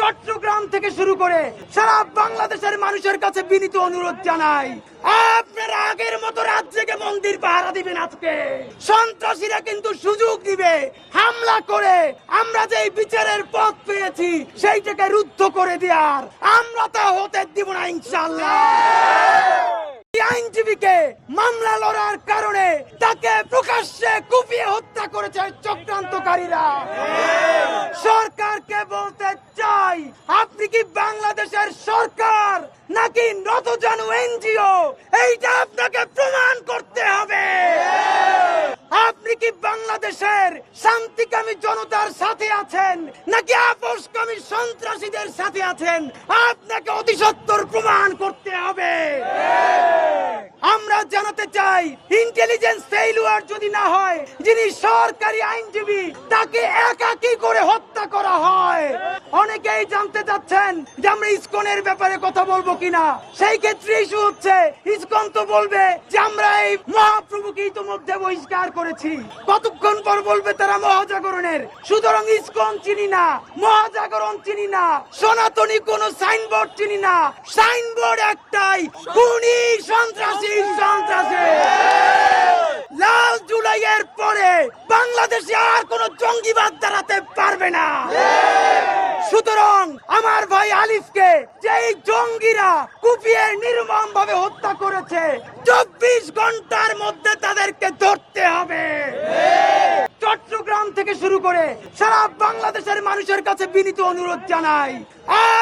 চট্টগ্রাম থেকে শুরু করে সারা বাংলাদেশের মানুষের কাছে বিনীত অনুরোধ জানাই, আপনারা আগের মতো রাজ্যকে মন্দির পাহারা দিবেন আজকে। সন্ত্রাসীরা কিন্তু সুযোগ দিবে, হামলা করে। আমরা যে বিচারের পথ পেয়েছি, সেইটাকে রুদ্ধ করে দেওয়ার। আমরা তা হতে দিব না ইনশাল্লাহ আইনজীবীকে মামলা লড়ার কারণে তাকে প্রকাশ্যে কুপিয়ে হত্যা করেছে চক্রান্তকারীরা সরকারকে বলতে চাই আপনি কি বাংলাদেশের সরকার নাকি নতজানু এনজিও? এইটা আপনাকে প্রমাণ করতে হবে। আপনি কি বাংলাদেশের শান্তিকামী জনতার সাথে আছেন? নাকি আপোষকামী সন্ত্রাসীদের সাথে আছেন? আপনাকে অতি সত্তর প্রমাণ করতে হবে। আমরা জানাতে চাই ইন্টেলিজেন্স ফেইলুয়ার যদি না হয়, যিনি সরকারি আইনজীবী, তাকে একাকি করে হত্যা করা হয়। অনেকেই জানতে চাচ্ছেন যে আমরা ইসকনের ব্যাপারে কথা বলব কিনা। সেই ক্ষেত্রে ইস্যু হচ্ছে, ইসকন তো বলবে যে আমরা এই মহাপ্রভুকে ইতিমধ্যে বহিষ্কার করেছি। কতক্ষণ পর বলবে তারা মহাজাগরণের? সুতরাং ইসকন চিনি না, মহাজাগরণ চিনি না, সনাতনী কোন সাইনবোর্ড চিনি না। সাইনবোর্ড একটাই, খুনি সন্ত্রাসী সন্ত্রাসী। লাল জুলাইয়ের পরে বাংলাদেশে আর কোন জঙ্গিবাদ দাঁড়াতে পারবে না। সুতরাং আমার ভাই আলিফকে যেই জঙ্গিরা কুপিয়ে নির্মম ভাবে হত্যা করেছে, চব্বিশ ঘণ্টার মধ্যে তাদেরকে ধরতে হবে। চট্টগ্রাম থেকে শুরু করে সারা বাংলাদেশের মানুষের কাছে বিনীত অনুরোধ জানাই,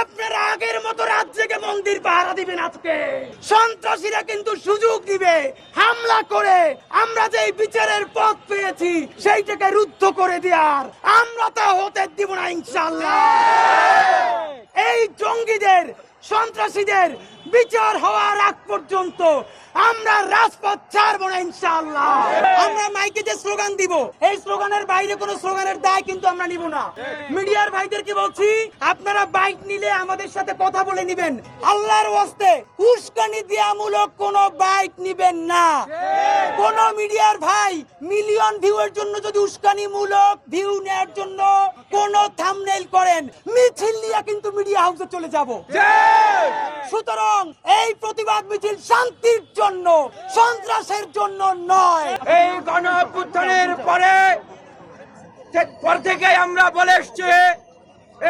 আপনারা আগের মতো রাজ্যকে মন্দির পাহারা দিবেন আজকে। সন্ত্রাসীরা কিন্তু সুযোগ দিবে, হামলা করে। আমরা যে বিচারের পথ পেয়েছি, সেইটাকে রুদ্ধ করে দেওয়ার। আমরা তা হতে দিব না ইনশাল্লাহ এই জঙ্গিদের সন্ত্রাসীদের বিচার হওয়ার আগ পর্যন্ত আমরা রাজপথ ছাড়বো না আমরা মাইকে যে স্লোগান দিব, এই স্লোগানের বাইরে কোনো স্লোগানের দায় কিন্তু আমরা নিব না। মিডিয়ার ভাইদেরকে বলছি? আপনারা বাইক নিলে আমাদের সাথে কথা বলে নিবেন। আল্লাহর ওয়াস্তে উস্কানি বাইক নিবেন না। কোন মিডিয়ার ভাই মিলিয়ন ভিউয়ের জন্য যদি উস্কানিমূলক ভিউ নেওয়ার জন্য কোন থামনেল করেন, মিছিল নিয়ে কিন্তু মিডিয়া হাউসে চলে যাব। সুতরাং এই প্রতিবাদ মিছিল শান্তির জন্য, সন্ত্রাসের জন্য নয়। এই গণ পরে পর থেকে আমরা বলে এসছি,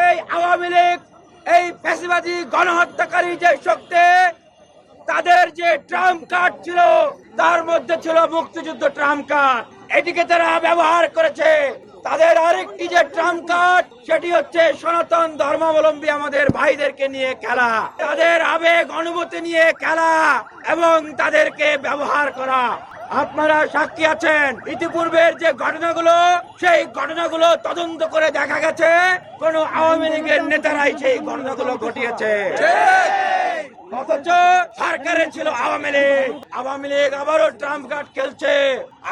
এই আওয়ামী লীগ, এই ফ্যাসিবাদী গণহত্যাকারী যে শক্তি, তাদের যে ট্রাম কার্ড ছিল, তার মধ্যে ছিল মুক্তিযুদ্ধ ট্রাম কার্ড। এটিকে তারা ব্যবহার করেছে। তাদের আরেকটি যে ট্রাম্প কার্ড, সেটি হচ্ছে সনাতন ধর্মাবলম্বী আমাদের ভাইদেরকে নিয়ে খেলা। তাদের আবেগ, অনুভূতি নিয়ে খেলা এবং তাদেরকে ব্যবহার করা। আপনারা সাক্ষী আছেন? ইতিপূর্বের যে ঘটনাগুলো, সেই ঘটনাগুলো তদন্ত করে দেখা গেছে। কোন আওয়ামী লীগের নেতারাই সেই ঘটনাগুলো ঘটিয়েছে। অথচ সরকারে ছিল আওয়ামী লীগ। আওয়ামী লীগ আবারও ট্রাম্প কার্ড খেলছে।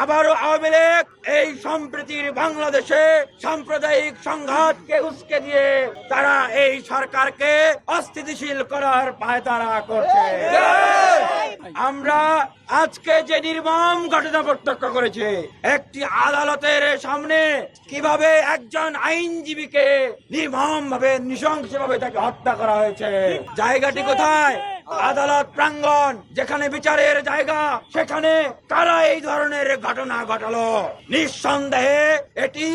আবারও আওয়ামী লীগ এই সম্প্রীতির বাংলাদেশে সাম্প্রদায়িক সংঘাতকে উস্কে দিয়ে তারা এই সরকারকে অস্থিতিশীল করার পায়তারা করছে। আমরা আজকে যে নির্মম ঘটনা প্রত্যক্ষ করেছি, একটি আদালতের সামনে কীভাবে একজন আইনজীবীকে নির্মম ভাবে নৃশংস ভাবে তাকে হত্যা করা হয়েছে, জায়গাটি কোথায়? আদালত প্রাঙ্গণ, যেখানে বিচারের জায়গা, সেখানে কারা এই ধরনের ঘটনা ঘটালো? নিঃসন্দেহে এটি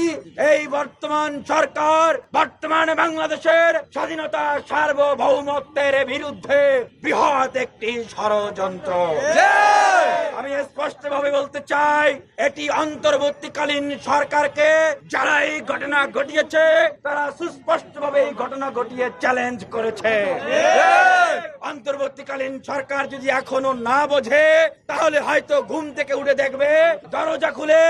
এই বর্তমান সরকার, বর্তমান বাংলাদেশের স্বাধীনতা সার্বভৌমত্বের বিরুদ্ধে বৃহৎ একটি ষড়যন্ত্র। আমি স্পষ্ট ভাবে বলতে চাই, এটি অন্তর্বর্তীকালীন সরকারকে যারা এই ঘটনা ঘটিয়েছে, তারা সুস্পষ্ট ভাবে এই ঘটনা ঘটিয়ে চ্যালেঞ্জ করেছে। অন্তর্বর্তীকালীন সরকার যদি এখনও না বোঝে, তাহলে হয়তো ঘুম থেকে উঠে দেখবে, দরজা খুলে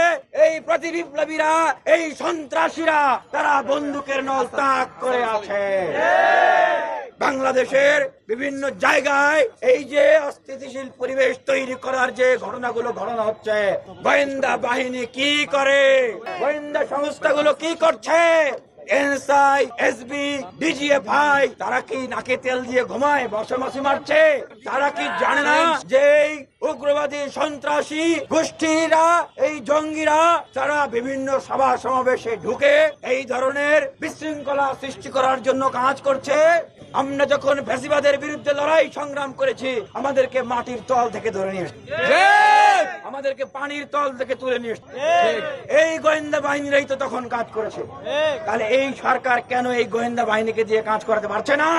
এই প্রতি বিপ্লবীরা এই সন্ত্রাসীরা, তারা বন্দুকের নল তাক করে আছে। বাংলাদেশের বিভিন্ন জায়গায় এই যে অস্থিতিশীল পরিবেশ তৈরি করার যে ঘটনাগুলো ঘটনা হচ্ছে, গোয়েন্দা বাহিনী কি করে? গোয়েন্দা সংস্থাগুলো কি করছে? তারা কি নাকে তেল দিয়ে ঘুমায় বসমাসি মারছে? তারা কি জানে না যে উগ্রবাদী সন্ত্রাসী গোষ্ঠীরা, এই জঙ্গিরা, তারা বিভিন্ন সভা সমাবেশে ঢুকে এই ধরনের বিশৃঙ্খলা সৃষ্টি করার জন্য কাজ করছে? আমরা যখন ফ্যাসিবাদের বিরুদ্ধে লড়াই সংগ্রাম করেছি আমাদেরকে মাটির তল থেকে ধরে নিয়ে আমাদেরকে পানির তল থেকে তুলে নিয়ে এই গোয়েন্দা বাহিনীরাই তো তখন কাজ করেছে। তাহলে এই সরকার কেন এই গোয়েন্দা বাহিনীকে দিয়ে কাজ করাতে পারছে না?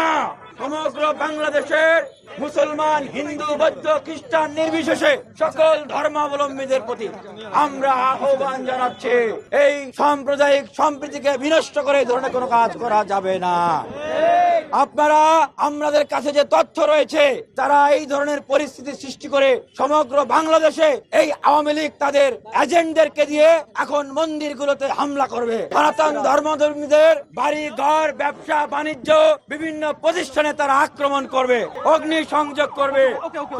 সমগ্র বাংলাদেশের মুসলমান হিন্দু বৌদ্ধ খ্রিস্টান নির্বিশেষে সকল ধর্মাবলম্বীদের প্রতি আমরা আহ্বান জানাচ্ছি এই সাম্প্রদায়িক সম্প্রীতিকে বিনষ্ট করে এই ধরনের কোনো কাজ করা যাবে না। আপনারা আমাদের কাছে যে তথ্য রয়েছে তারা এই ধরনের পরিস্থিতি সৃষ্টি করে সমগ্র বাংলাদেশে এই আওয়ামী লীগ তাদের এজেন্টদেরকে দিয়ে এখন মন্দিরগুলোতে হামলা করবে। সনাতন ধর্মধর্মীদের বাড়ি ঘর ব্যবসা বাণিজ্য বিভিন্ন প্রতিষ্ঠানে তারা আক্রমণ করবে অগ্নি সংযোগ করবে।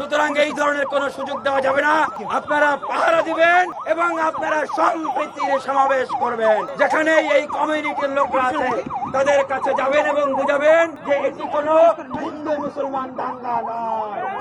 সুতরাং এই ধরনের কোনো সুযোগ দেওয়া যাবে না। আপনারা পাহারা দিবেন এবং আপনারা সম্প্রীতির সমাবেশ করবেন যেখানে এই কমিউনিটির লোকরা আছে। তাদের কাছে যাবেন এবং বুঝাবেন যে এটি কোনো হিন্দু মুসলমান দাঙ্গা নয়।